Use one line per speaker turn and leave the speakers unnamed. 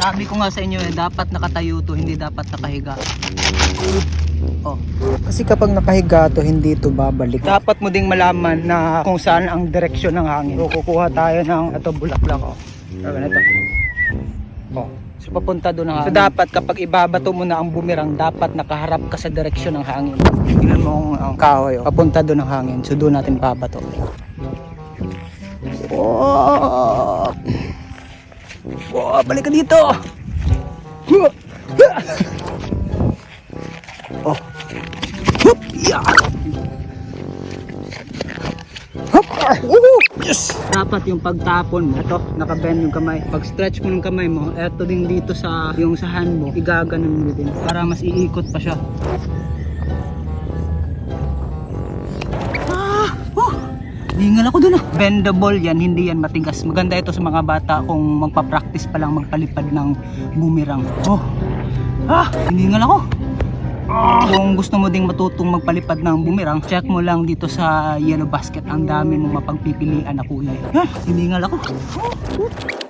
Sabi ko nga sa inyo eh, dapat nakatayo to, hindi dapat nakahiga. Oh. Kasi kapag nakahiga to, hindi to babalik. Dapat mo ding malaman na kung saan ang direksyon ng hangin. So, kukuha tayo ng ito bulaklak oh. So, ganito. Oh. So, papunta doon ang hangin. So, dapat kapag ibabato mo na ang bumirang, dapat nakaharap ka sa direksyon ng hangin. Tingnan mo ang, ang kahoy. Oh. Papunta doon ang hangin. So, doon natin babato. Oh, balik ka dito! Oh. Hup! Yeah! Ah! Woohoo! Yes! Dapat yung pagtapon mo, ito, nakabend yung kamay. Pag stretch mo ng kamay mo, eto din dito sa, yung sa hand mo, igaganon mo din. Para mas iikot pa siya. Hingal ako dun ah. Bendable yan, hindi yan matigas. Maganda ito sa mga bata kung magpa-practice pa lang magpalipad ng boomerang. Oh! Ah! Hiningal ako. Kung gusto mo ding matutong magpalipad ng boomerang, check mo lang dito sa yellow basket. Ang dami mong mapagpipilian na kulay. Ah! Hiningal ako.